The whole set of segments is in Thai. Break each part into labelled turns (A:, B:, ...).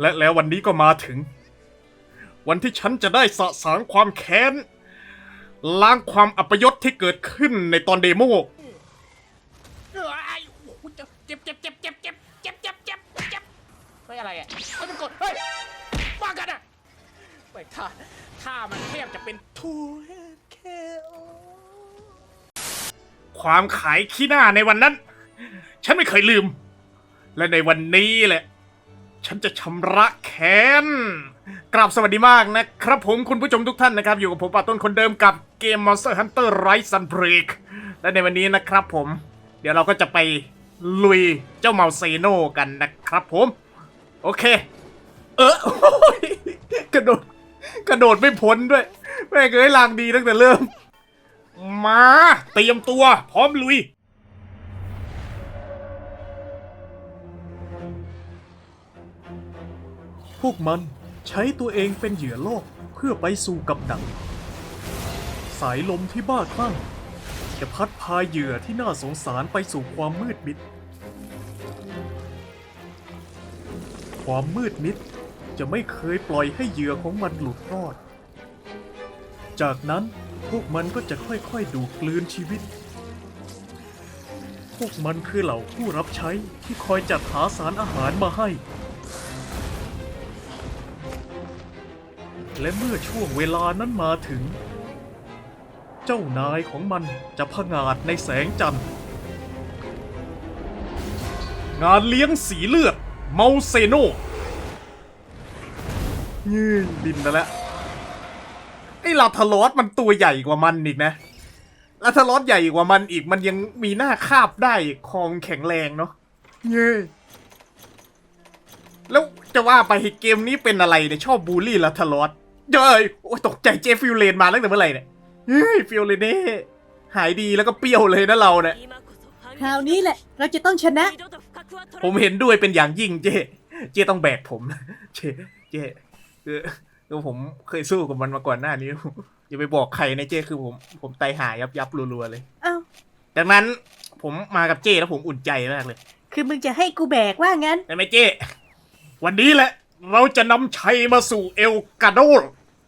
A: และแล้ววันนี้ก็มาถึง วันที่ฉันจะได้สะสางความแค้น ล้างความอัปยศที่เกิดขึ้นในตอนเดโม
B: เอ้ยโอ้โหเจ็บเจ็บเจ็บเจ็บเจ็บเจ็บเจ็บเจ็บเจ็บเจ็บเฮ้ยอะไรอะเฮ้ยมันกดเฮ้ยว่ากันอะเฮ้ยท่าท่ามันแทบจะเป็นทูเฮดเคโอ
A: ความขายขี้หน้าในวันนั้น ฉันไม่เคยลืม และในวันนี้แหละ ฉันจะชำระแค้น กราบสวัสดีมากนะครับผมคุณผู้ชมทุกท่านนะครับ อยู่กับผมปาต้นคนเดิมกับเกม Monster Hunter Rise and Break และในวันนี้นะครับผม เดี๋ยวเราก็จะไปลุยเจ้าเมาเซโนกันนะครับผม โอเค เออโอยกระโดด กระโดดไม่พ้นด้วย แม่งเอ้ยลางดีตั้งแต่เริ่ม มา เตรียมตัว พร้อมลุย วกมันใช้ตัวเองเป็นเหยื่อล่อเพื่อไปสู่กับดัก สายลมที่บ้าคลั่งจะพัดพาเหยื่อที่น่าสงสารไปสู่ความมืดมิด ความมืดมิดจะไม่เคยปล่อยให้เหยื่อของมันหลุดรอด จากนั้นพวกมันก็จะค่อยๆดูดกลืนชีวิต พวกมันคือเหล่าผู้รับใช้ที่คอยจัดหาสารอาหารมาให้ และเมื่อช่วงเวลานั้นมาถึง เจ้านายของมันจะผงาดในแสงจันทร์ งานเลี้ยงสีเลือด เมาเซโนยืนบินไปแล้วไอ้ลาทารอสมันตัวใหญ่กว่ามันอีกนะลาทารอสใหญ่กว่ามันอีกมันยังมีหน้าคาบได้คองแข็งแรงเนาะเย้แล้วจะว่าไปเกมนี้เป็นอะไรเนี่ยชอบบูลลี่ลาทารอส เย้ยโอ้ยตกใจเจฟิลเลนมาตั้งแต่เมื่อไหร่เนี่ยเฮ้ยฟิลเลนเน่หายดีแล้วก็เปรี้ยวเลยนะเราเนี่ย
C: คราวนี้แหละ เราจะต้องชนะ
A: ผมเห็นด้วยเป็นอย่างยิ่งเจ เจต้องแบกผมเจ เจคือคือผมเคยสู้กับมันมาก่อนหน้านี้อย่าไปบอกใครนะเจคือผมผมไตหายยับยับรัวๆเลย
C: เอ้า
A: ดังนั้นผมมากับเจแล้วผมอุ่นใจมากเลย
C: คือมึงจะให้กูแบกว่างั้น
A: ได้ไหมเจ วันนี้แหละ เราจะนำชัยมาสู่เอลกาโดล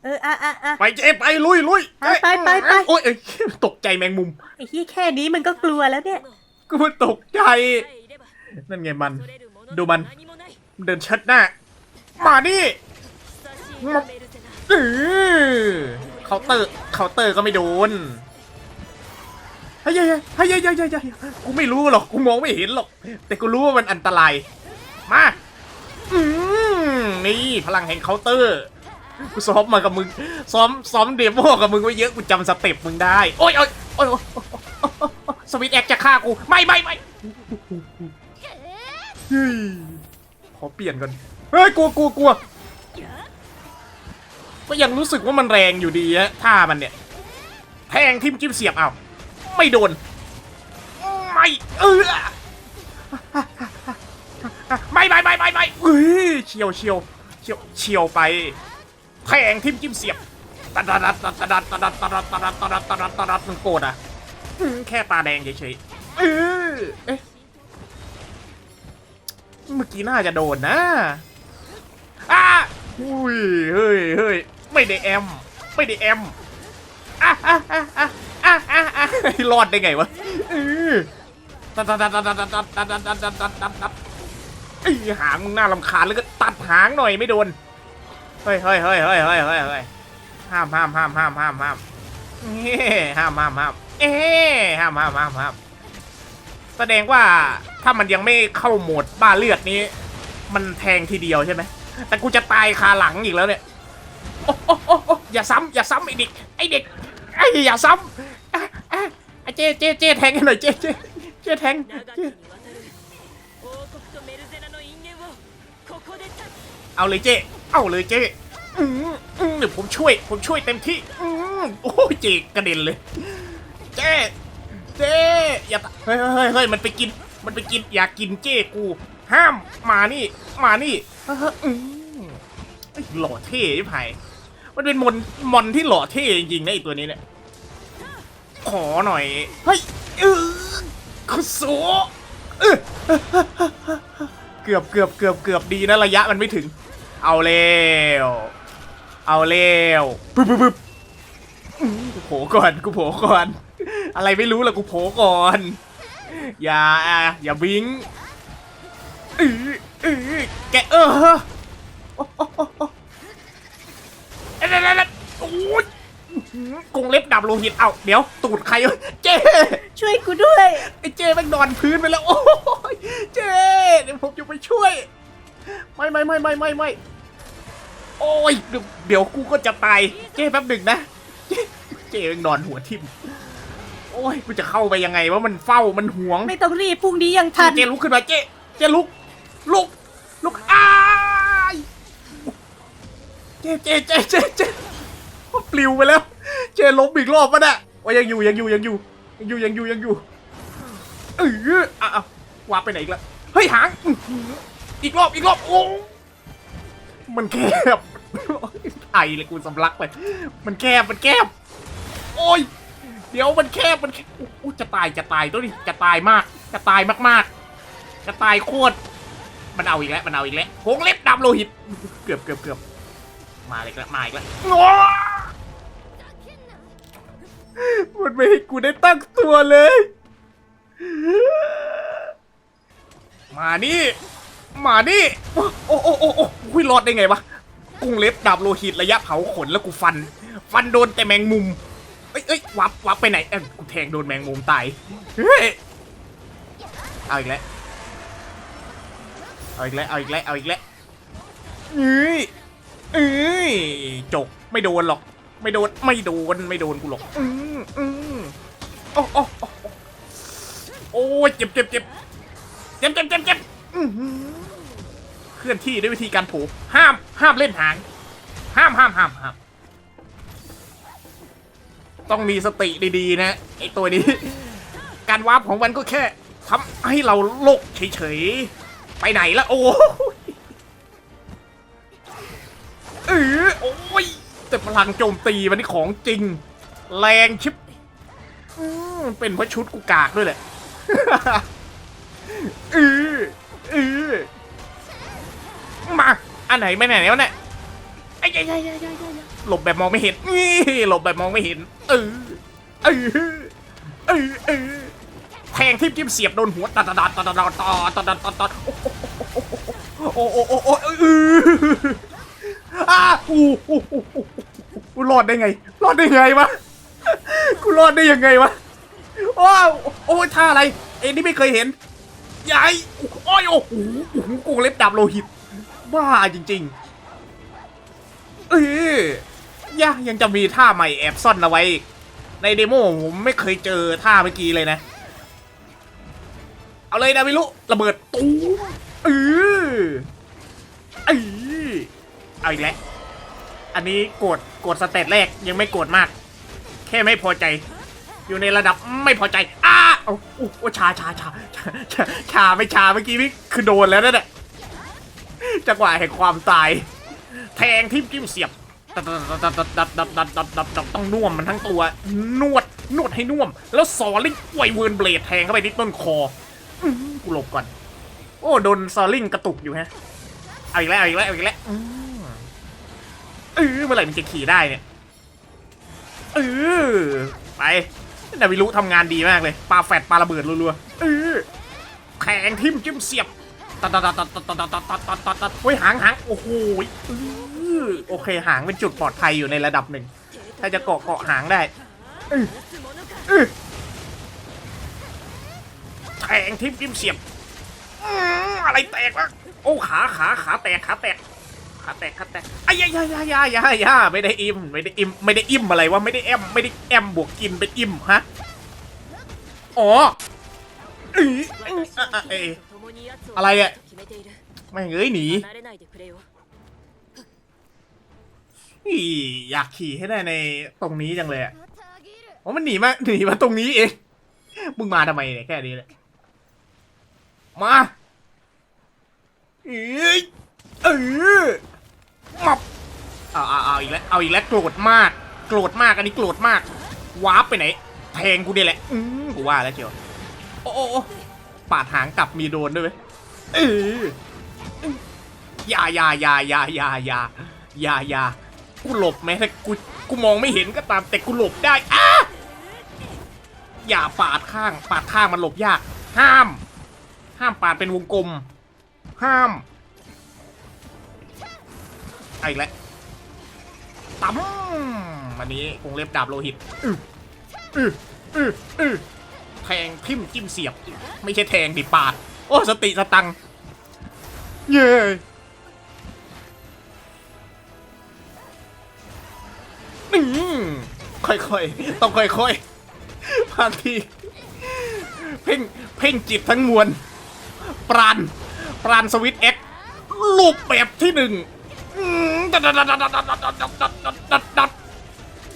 C: เอออะอะอะ
A: ไปเจไปลุยลุย
C: ไปไปไปไป
A: โอ้ยเอ้ยตกใจแมงมุม
C: ไอ้ที่แค่นี้มันก็กลัวแล้วเนี่ย
A: กูมันตกใจ นั่นไงมัน ดูมัน เดินชัดหน้า มานี่เออเคาน์เตอร์เคาน์เตอร์ก็ไม่โดนเฮ้ยเฮ้ยเฮ้ยเฮ้ยเฮ้ยเฮ้ยเฮ้ยกูไม่รู้หรอก กูมองไม่เห็นหรอก แต่กูรู้ว่ามันอันตราย มา อืม นี่พลังแห่งเคาน์เตอร์กูซ้อมมากับมึงซ้อมซ้อมเดโมกับมึงไว้เยอะกูจำสเต็ปมึงได้โอ้ยโอ้ยโอ้ยสวิตแอคจะฆ่ากูไม่ไม่ไม่ขอเปลี่ยนก่อนเฮ้ยกลัวกลัวกลัวก็ยังรู้สึกว่ามันแรงอยู่ดีฮะท่ามันเนี่ยแทงทิมจิ้มเสียบเอาไม่โดนไม่เออไม่ไม่ไม่ไม่ไม่เอ้ยเฉียวเฉียว เฉียวเฉียวไปแทงทิมจิ้มเสียบตัดตัดตัดตัดตัดตัดตัดตัดตัดตัดตัดตัดตัดตัดมึงโกรธอะแค่ตาแดงเฉยๆเออเอ๊ะเมื่อกี้น่าจะโดนนะอ้าอุ้ยเฮ้ยเฮ้ยไม่ได้แอม ไม่ได้แอมอะอะอะอะอะอะอะรอดได้ไงวะเออตัดตัดตัดตัดตัดตัดตัดตัดตัดตัดตัดตัด ไอ้หางมึงน่ารำคาญแล้วก็ตัดหางหน่อยไม่โดน เฮ้ยเฮ้ยเฮ้ยเฮ้ยเฮ้ยเฮ้ยเฮ้ยห้ามห้ามห้ามห้ามห้ามห้ามเอ้ห้ามห้ามห้ามเอ้ห้ามห้ามห้ามห้ามแสดงว่าถ้ามันยังไม่เข้าโหมดบ้าเลือดนี้ มันแทงทีเดียวใช่ไหม แต่กูจะตายคาหลังอีกแล้วเนี่ย โอ้โอ้โอ้อย่าซ้ำอย่าซ้ำไอเด็กไอเด็กไออย่าซ้ำอะอะอะเจเจเจแทงให้หน่อยเจเจเจแทง เอาเลยเจ๊เอาเลยเจอืมอืมเดี๋ยวผมช่วย ผมช่วยเต็มที่อโอ้เจ๊กระเด็นเลย เจ๊เจ๊อย่าเฮ้ยเฮ้ยเฮ้ยมันไปกิน มันไปกินอยากกินเจ๊กู ห้ามมานี่ มานี่เฮ้ยเฮ้ยอืมเอ้ยหล่อเท่ไอ้ไผ่มันเป็นมอนมอนที่หล่อเท่จริงๆนะไอตัวนี้เนี่ยขอหน่อย เฮ้ยเออคุโซเกือบเกือบเกือบเกือบดีนะระยะมันไม่ถึง เอาเร็ว เอาเร็วปึ๊บปึ๊บปึ๊บกูโผล่ก่อนกูโผล่ก่อน อะไรไม่รู้ละกูโผล่ก่อน อย่าอย่าบิงเออเอแกเออโอ้โอ้ยกงเล็บดับโลหิตเอ้าเดี๋ยวตูดใครเจ๊
C: ช่วยกูด้วย
A: ไอ้เจ๊แม่งนอนพื้นไปแล้วโอ้ยเจ๊เดี๋ยวผมจะไปช่วย ไม่ไม่ไม่ไม่ไม่ไม่ โอ้ยเดี๋ยวเดี๋ยวกูก็จะตายเจ๊แป๊บหนึ่งนะ เจ๊เจ๊งนอนหัวทิ่มโอ้ยกูจะเข้าไปยังไงว่ามันเฝ้ามันห่วง
C: ไม่ต้องรีบพรุ่งนี้ยังทัน
A: เจ๊ลุกขึ้นมาเจ๊เจ๊ลุก ลุก ลุกอ้ายเจ๊เจ๊เจ๊เจ๊เจ๊ปลิวไปแล้ว เจ๊ล้มอีกรอบปะเนี่ยว่ายังอยู่ยังอยู่ยังอยู่ยังอยู่ยังอยู่ยังอยู่เอออะอะวาไปไหนอีกแล้วเฮ้ยหาง อีกรอบอีกรอบโอ้ มันแคบไอเลยกูสำลักไป มันแคบ มันแคบ โอ้ย เดี๋ยวมันแคบ มันแคบอู้จะตาย จะตายตัวนี้จะตายมาก จะตายมากๆ จะตายโคตร มันเอาอีกแล้ว มันเอาอีกแล้วโคงเล็บดำโลหิต เกือบเกือบเกือบมาอีกแล้ว มาอีกแล้วง้มันไม่ให้กูได้ตั้งตัวเลย มานี่ มานี่ โอ้โอ้โอ้โอ้คุยรอดได้ไงวะกุ้งเล็บดาบโลหิตระยะเผาขนแล้วกูฟัน ฟันโดนแต่แมงมุมเอ้ยเอ้ยวับวับไปไหนเอ้ยกูแทงโดนแมงมุมตายเฮ้ยเอาอีกแล้วเอาอีกแล้วเอาอีกแล้วเอาอีกแล้วเอ้ยเอ้ยจกไม่โดนหรอก ไม่โดนไม่โดนไม่โดนกูหรอกอืมอืมโอ้โอ้โอ้โอ้ยเจ็บเจ็บเจ็บเจ็บเจ็บเจ็บเจ็บอื้อหือเค ลื่อนที่ด้วยวิธีการผูกห้ามห้ามเล่นหาง ห้ามห้ามห้ามห้ามต้องมีสติดีๆนะไอตัวนี้ การวาร์ปของมันก็แค่ทำให้เราโลกเฉยๆ ไปไหนละโอ้เออโอ้ยแต่พลังโจมตีมันนี่ของจริง แรงชิบอืมเป็นเพราะชุดกูกากด้วยแหละเออเออ อันไหนไม่ไหนแล้วเนี่ยไอ้ยัยยัยยัยยัยหลบแบบมองไม่เห็นนี่หลบแบบมองไม่เห็น เออเออเออเออแทงทิ่มทิ่มเสียบโดนหัวตัดตัดตัดตัดตัดตัดตัดตัดตัดโอ้โอ้โอ้โอ้เอออ้าอู้อู้อู้กูรอดได้ไง รอดได้ไงวะกูรอดได้ยังไงวะว้าวโอ้ท่าอะไร เอ็นี่ไม่เคยเห็นยายโอ้ยโอ้โหโอ้โหกูเล็บดาบโลหิต บ้าจริงๆ เออยะยังจะมีท่าใหม่แอบซ่อนเอาไว้ ในเดโมผมไม่เคยเจอท่าเมื่อกี้เลยนะ เอาเลยนะไม่รู้ระเบิดตูมเออเออเอาอีกแล้วอันนี้โกรธโกรธสเตตแรกยังไม่โกรธมาก แค่ไม่พอใจ อยู่ในระดับไม่พอใจอ้าโอ้โอ้ชาชาชาชาชาชาไม่ชาเมื่อกี้นี่คือโดนแล้วนั่นแหละ จังหวะแห่งความตาย แทงทิ่มจิ้มเสียบดับดับดับดับดับดับดับดับดับต้องน่วมมันทั้งตัวนวดนวดให้น่วม แล้วซอลิงไวเวิร์นเบลดแทงเข้าไปที่ต้นคอกูหลบก่อน โอ้โดนซอลิงกระตุกอยู่ฮะเอาอีกแล้วเอาอีกแล้วเอาอีกแล้วเออเมื่อไหร่มันจะขี่ได้เนี่ยเออไปดาวิลุทำงานดีมากเลยปลาแฟดปลาระเบิดรัวๆเออแทงทิ่มจิ้มเสียบ ตัดตัดตัดตัดตัดตัดตัดตัดตัดตัดเฮ้ยหางหางโอ้โหเออโอเคหางเป็นจุดปลอดภัยอยู่ในระดับหนึ่ง ถ้าจะเกาะเกาะหางได้เออเออแทงทิ่มจิ้มเสียบอืมอะไรแตกวะโอ้ขาขาขาแตกขาแตกขาแตกขาแตกไอ้ยายายายายายาไม่ได้อิ่มไม่ได้อิ่มไม่ได้อิ่มอะไรวะไม่ได้แอมไม่ได้แอมบวกกินเป็นอิ่มฮะอ๋อเอย อะไรอะไม่เอ้ยหนีอยากขี่ให้ได้ในตรงนี้จังเลยอะโอ้มันหนีมาหนีมาตรงนี้เองมึงมาทำไมเนี่ยแค่นี้แหละมาเอ้ยเออมับเอาเอาเอาอีกแล้วเอาอีกแล้วโกรธมาก โกรธมากอันนี้โกรธมากวาร์ปไปไหนแทงกูเดียแหละอืมกูว่าแล้วเจียวโอ้ ปาดหางกลับมีโดนด้วยเว้ยเอออย่าอย่าอย่าอย่าอย่าอย่าอย่าอย่ากูหลบแม้แต่กูกูมองไม่เห็นก็ตามแต่กูหลบได้อ้าอย่าปาดข้าง ปาดข้างมันหลบยาก ห้าม ห้ามปาดเป็นวงกลม ห้ามไอ้แล้วตั้มอันนี้คงเล็บดาบโลหิตอืออืออืออือ แทงพิมพ์จิ้มเสียบ ไม่ใช่แทงดิปาด โอ้สติสตัง เย้อืมค่อยๆ ต้องค่อยๆผ่านทีเพ่งเพ่งจิตทั้งมวล ปราณปราณสวิตเอ็กลูกแบบที่หนึ่ง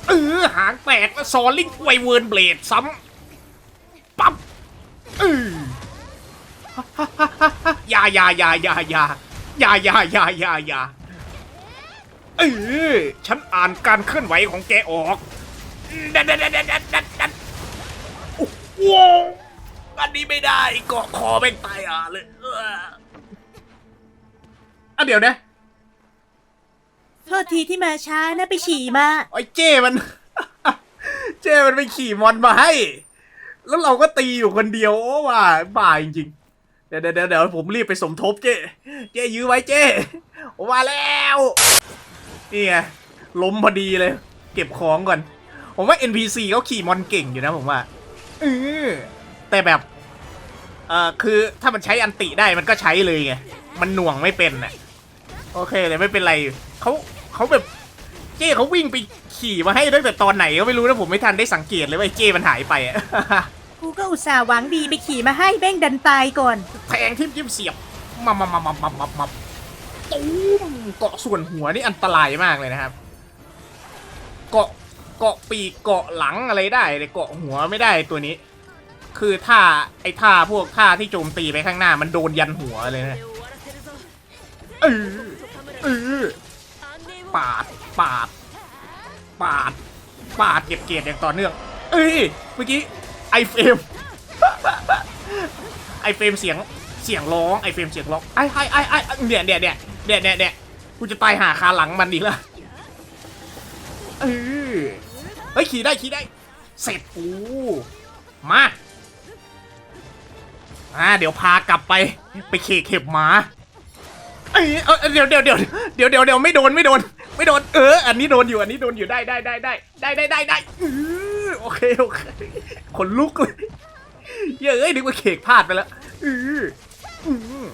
A: เออหางแตกซอลลิงไวเวิร์นเบลดซ้ำ ปั๊บเอออย่าอย่าอย่าอย่าอย่าอย่าอย่าอย่าอย่าอย่าเออฉันอ่านการเคลื่อนไหวของแกออกดัดดัดดัดดัดดัดดัดโอ้โหอันนี้ไม่ได้เกาะคอแม่งตายอะเลยเอออะเดี๋ยวนะ
C: โทษทีที่มาช้านะไปฉี่มา
A: ไอ้เจ้มัน เจ้มันไปขี่มอนมาให้ แล้วเราก็ตีอยู่คนเดียวโอ้ว่าบ้าจริงๆ เดี๋ยวเดี๋ยวเดี๋ยวผมรีบไปสมทบเจ้เจ้ยื้อไว้เจ้ผมมาแล้วนี่ไงล้มพอดีเลย เก็บของก่อน ผมว่า NPC เขาขี่มอนเก่งอยู่นะผมว่าเออแต่แบบเอ่อคือถ้ามันใช้อันติได้มันก็ใช้เลยไงมันหน่วงไม่เป็นน่ะโอเคแต่ไม่เป็นไรเขาเขาแบบ เจ้เขาวิ่งไปขี่มาให้ตั้งแต่ตอนไหนก็ไม่รู้นะผมไม่ทันได้สังเกตเลยว่าไอ้เจ้มันหายไปอะ
C: กูก็อุตส่าห์หวังดีไปขี่มาให้แม่งดันตายก่อน
A: แทงทิ่มจิ้มเสียบมามามามามามามาตุ้มเกาะส่วนหัวนี่อันตรายมากเลยนะครับ เกาะเกาะปีกเกาะหลังอะไรได้แต่เกาะหัวไม่ได้ตัวนี้ คือท่าไอ้ท่าพวกท่าที่โจมตีไปข้างหน้า มันโดนยันหัวเลยนะเออเออปาด ปาด ปาด ปาดเก็บเกียรติอย่างต่อเนื่อง เอ้ย เมื่อกี้ไอเฟรมไอเฟรมเสียง เสียงร้อง ไอเฟรมเสียงร้อง ไอไอไอไอเนี่ยเนี่ยเนี่ยเนี่ยเนี่ยเนี่ยกูจะตายหาคาหลังมันอีกแล้วเออเฮ้ยขี่ได้ขี่ได้ เสร็จกู มาอ่าเดี๋ยวพากลับไปไปเคเข็บหมาเอ้ยเดี๋ยวเดี๋ยวเดี๋ยวเดี๋ยวเดี๋ยวไม่โดนไม่โดน ไม่โดน เออ อันนี้โดนอยู่ อันนี้โดนอยู่ได้ได้ได้ได้ได้ได้ได้ได้เออโอเคโอเคขนลุกเลยเย้ยนึกว่าเขกพลาดไปแล้วอืออือ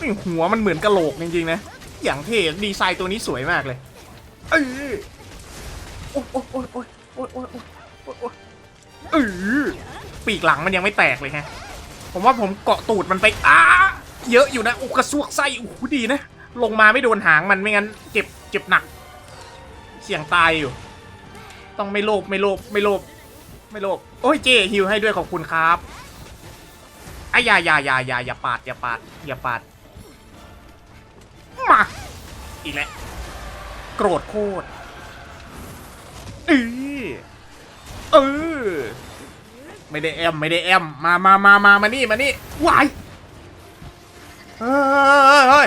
A: นี่หัวมันเหมือนกะโหลกจริงๆนะ อย่างเท่ดีไซน์ตัวนี้สวยมากเลยเออโอ้ยโอ้ยโอ้ยโอ้ยโอ้ยโอ้ยโอ้ยอ้ยโอ้ยเออปีกหลังมันยังไม่แตกเลยฮะ ผมว่าผมเกาะตูดมันไปอ้าเยอะอยู่นะโอ้กระซวกไส้โอ้โหดีนะ ลงมาไม่โดนหางมันไม่งั้นเจ็บ เจ็บหนัก เสี่ยงตายอยู่ ต้องไม่โลภไม่โลภไม่โลภไม่โลภโอ้ยเจฮิวให้ด้วยขอบคุณครับไอ้ยาอย่าอย่าอย่าอย่าปาดอย่าปาดอย่าปาดมาอีกแล้วโกรธโคตรเออเออไม่ได้แอมไม่ได้แอมมามามามามานี่มานี่วายเฮ้ยเฮ้ยเอ้ย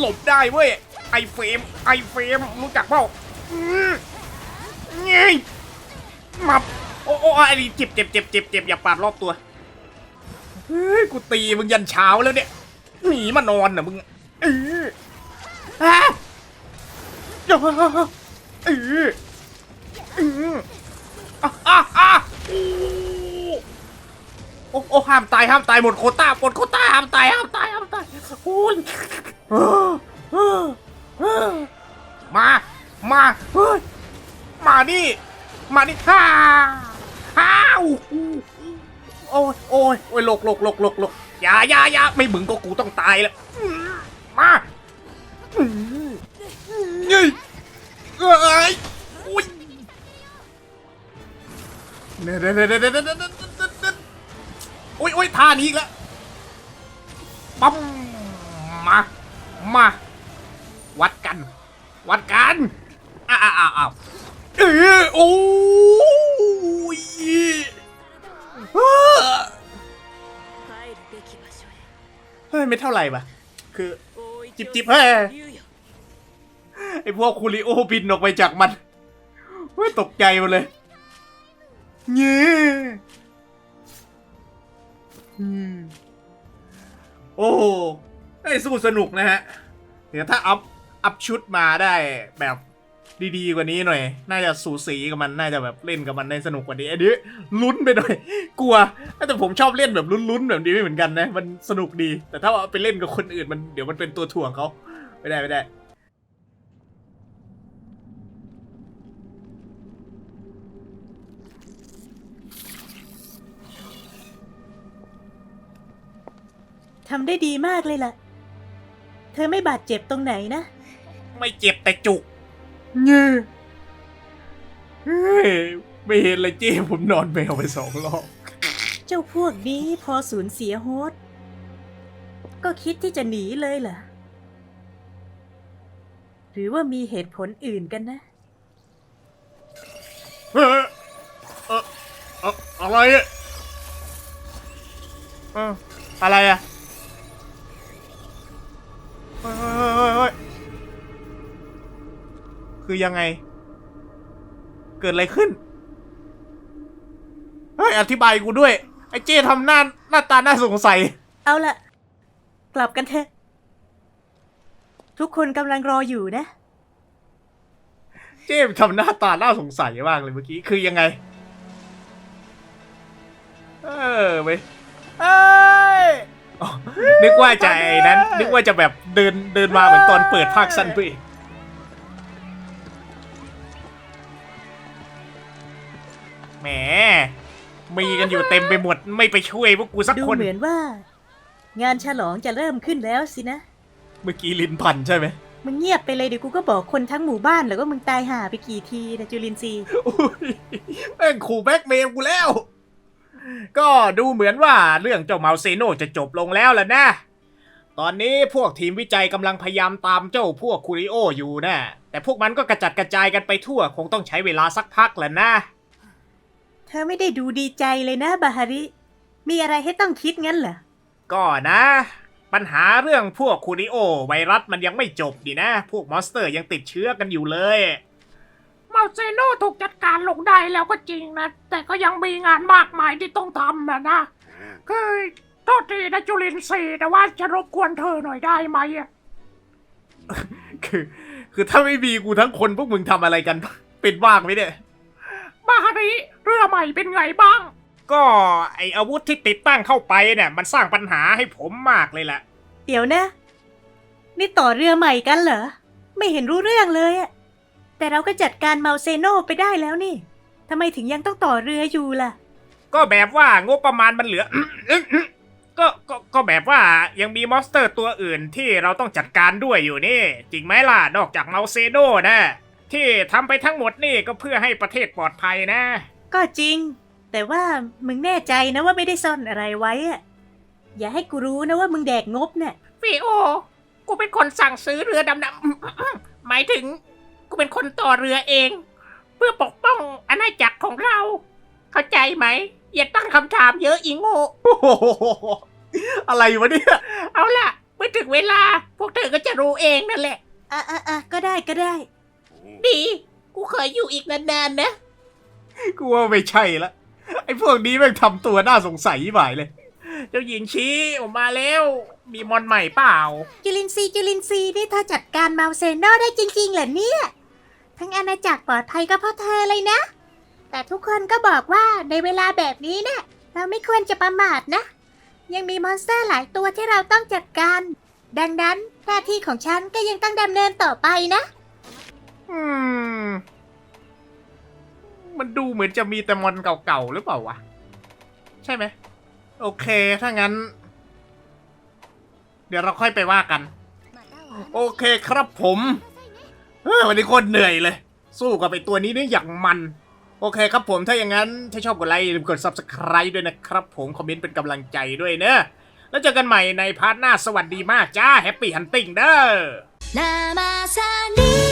A: หลบได้เว้ย ไอเฟมไอเฟมรู้จักเปล่าอืมเงี้ยมาโอ้โอ้ไอ้นี่เจ็บเจ็บเจ็บเจ็บเจ็บอย่าปาดรอบตัว เฮ้ย กูตีมึงยันเช้าแล้วเนี่ย หนีมานอนน่ะมึง เออฮะเออเออเอออะอะอะโอ้โอ้ห้ามตายห้ามตายหมดโคต้าหมดโคต้าห้ามตายห้ามตายห้ามตายโอ้ย มา มาเฮ้ยมานี่มานี่ฮ่าฮ่าโอ้ยโอ้ยโอ้ยหลกหลกหลกหลกหลกอย่าอย่าอย่าไม่มึงก็กูต้องตายแล้ว มาเฮ้ยเอ้ยอุ้ยเด้อเด้อเด้อเด้อเด้อเด้อเด้อเด้อเด้อโอ้ยโอ้ยท่านี้อีกแล้วปั๊มมา มา วัดกัน วัดกัน อ้าวอ้าวอ้าเออโอ้ยเฮ้ย ไม่เท่าไหร่ปะคือ จิบจิบเฮ้ยไอพวกคูริโอบินออกไปจากมันเฮ้ยตกใจหมดเลยเงี้ยโอ้ ไอ้สู้สนุกนะฮะ เดี๋ยวถ้าอัพอัพชุดมาได้แบบดีๆกว่านี้หน่อย น่าจะสูสีกับมัน น่าจะแบบเล่นกับมันได้สนุกกว่านี้อันนี้ลุ้นไปหน่อย กลัว แต่ผมชอบเล่นแบบลุ้นๆแบบนี้ไม่เหมือนกันนะ มันสนุกดี แต่ถ้าเอาไปเล่นกับคนอื่นมันเดี๋ยวมันเป็นตัวถ่วงเขาไม่ได้ไม่ได้
C: ทำได้ดีมากเลยล่ะ ธอไม่บาดเจ็บตรงไหนนะ
A: ไม่เจ็บแต่จุกเงี้ยเฮ้ยไม่เห็นเลยเจ้ผมนอนแมวไปสองรอบ
C: เจ้าพวกนี้พอสูญเสียโฮสต์ก็คิดที่จะหนีเลยเหรอ หรือว่ามีเหตุผลอื่นกันนะ
A: เออเออเอออะไรอะเอออะไรอะ คือยังไง เกิดอะไรขึ้น เฮ้ย อธิบายกูด้วย ไอ้เจ้ทำหน้าหน้าตาน่าสงสัย
C: เอาละกลับกันเถอะ ทุกคนกำลังรออยู่นะ
A: เจ้ทำหน้าตาน่าสงสัยมากเลยเมื่อกี้ คือยังไง เออไปเอ้ยอ๋อนึกว่าจะไอ้นั้น นึกว่าจะแบบเดินเดินมาเหมือนตอนเปิดภาคสั้นไปอีก แหม มีกันอยู่เต็มไปหมดไม่ไปช่วยพวกกูสัก
C: ดู
A: คน
C: เหมือนว่า งานฉลองจะเริ่มขึ้นแล้วสินะ
A: เมื่อกี้ลิ้นพันใช่ไหม
C: มึงเงียบไปเลยเดี๋ยวกูก็บอกคนทั้งหมู่บ้านแล้วว่ามึงตายห่าไปกี่ทีนะจุลินทรีย์
A: อุ๊ยแม่งขู่แบ็กเมลกูแล้ว ก็ดูเหมือนว่าเรื่องเจ้าเมาเซโนจะจบลงแล้วล่ะนะ ตอนนี้พวกทีมวิจัยกำลังพยายามตามเจ้าพวกคูริโออยู่นะ แต่พวกมันก็กระจัดกระจายกันไปทั่วคงต้องใช้เวลาสักพักแหละนะ
C: เธอไม่ได้ดูดีใจเลยนะบาฮาริ มีอะไรให้ต้องคิดงั้นเหรอ
A: ก็นะ ปัญหาเรื่องพวกคูริโอ ไวรัสมันยังไม่จบดีนะ พวกมอนสเตอร์ยังติดเชื้อกันอยู่เลย
B: เมาเซโนถูกจัดการลงได้แล้วก็จริงนะ แต่ก็ยังมีงานมากมายที่ต้องทำนะนะคือโทษทีนะจุลินทรีย์แต่ว่าจะรบกวนเธอหน่อยได้ไหมอะ
A: คือ คือถ้าไม่มีกูทั้งคนพวกมึงทำอะไรกัน เป็นบ้างไหมเนี่ย
B: บาฮาริเรือใหม่เป็นไงบ้าง
A: ก็ไออาวุธที่ติดตั้งเข้าไปเนี่ยมันสร้างปัญหาให้ผมมากเลยแหละ
C: เดี๋ยวนะ นี่ต่อเรือใหม่กันเหรอ ไม่เห็นรู้เรื่องเลยอะแต่เราก็จัดการเมาเซโนไปได้แล้วนี่ทำไมถึงยังต้องต่อเรืออยู่ล่ะ
A: ก็แบบว่างบประมาณมันเหลือ ก็ก็ก็แบบว่ายังมีมอนสเตอร์ตัวอื่นที่เราต้องจัดการด้วยอยู่นี่ จริงไหมล่ะ นอกจากเมาเซโดนะ ที่ทำไปทั้งหมดนี่ก็เพื่อให้ประเทศปลอดภัยนะ
C: ก็จริง แต่ว่ามึงแน่ใจนะว่าไม่ได้ซ่อนอะไรไว้อะอย่าให้กูรู้นะว่ามึงแดกงบเนี่ย
B: ฟีโอ กูเป็นคนสั่งซื้อเรือดำน้ำ หมายถึง กูเป็นคนต่อเรือเอง เพื่อปกป้องอาณาจักรของเรา เข้าใจไหม อย่าตั้งคำถามเยอะอีโง่
A: โอ้โหอะไรวะเนี่ย
B: เอาล่ะ เมื่อถึงเวลา พวกเธอก็จะรู้เองนั่นแหละ
C: อะอะอะก็ได้ก็ได้
B: ดีกูเคยอยู่อีกนานๆนะ
A: กูว่าไม่ใช่ละไอ้พวกนี้แม่งทำตัวน่าสงสัยบ่ายเลย เจ้าหญิงชี้ออกมาแล้ว มีมอนใหม่เปล่า
C: จุลินทรีย์จุลินทรีย์นี่เธอจัดการเมาเซโนได้จริงๆเหรอเนี่ย ทั้งอาณาจักรปลอดภัยก็เพราะเธอเลยนะ แต่ทุกคนก็บอกว่าในเวลาแบบนี้เนี่ยเราไม่ควรจะประมาทนะ ยังมีมอนสเตอร์หลายตัวที่เราต้องจัดการ ดังนั้นหน้าที่ของฉันก็ยังต้องดำเนินต่อไปนะ
A: อืม มันดูเหมือนจะมีแต่มอนเก่าๆหรือเปล่าวะ ใช่ไหม โอเค ถ้างั้น เดี๋ยวเราค่อยไปว่ากัน โอเคครับผมเฮ้ยวันนี้โคตรเหนื่อยเลย สู้กับไอตัวนี้นี่อย่างมัน โอเคครับผม ถ้าอย่างนั้น ถ้าชอบกดไลค์อย่าลืมกด subscribe ด้วยนะครับผม คอมเมนต์เป็นกำลังใจด้วยเนอะแล้วเจอกันใหม่ในพาร์ทหน้าสวัสดีมากจ้า แฮปปี้ฮันติงเด้อ
D: 生さに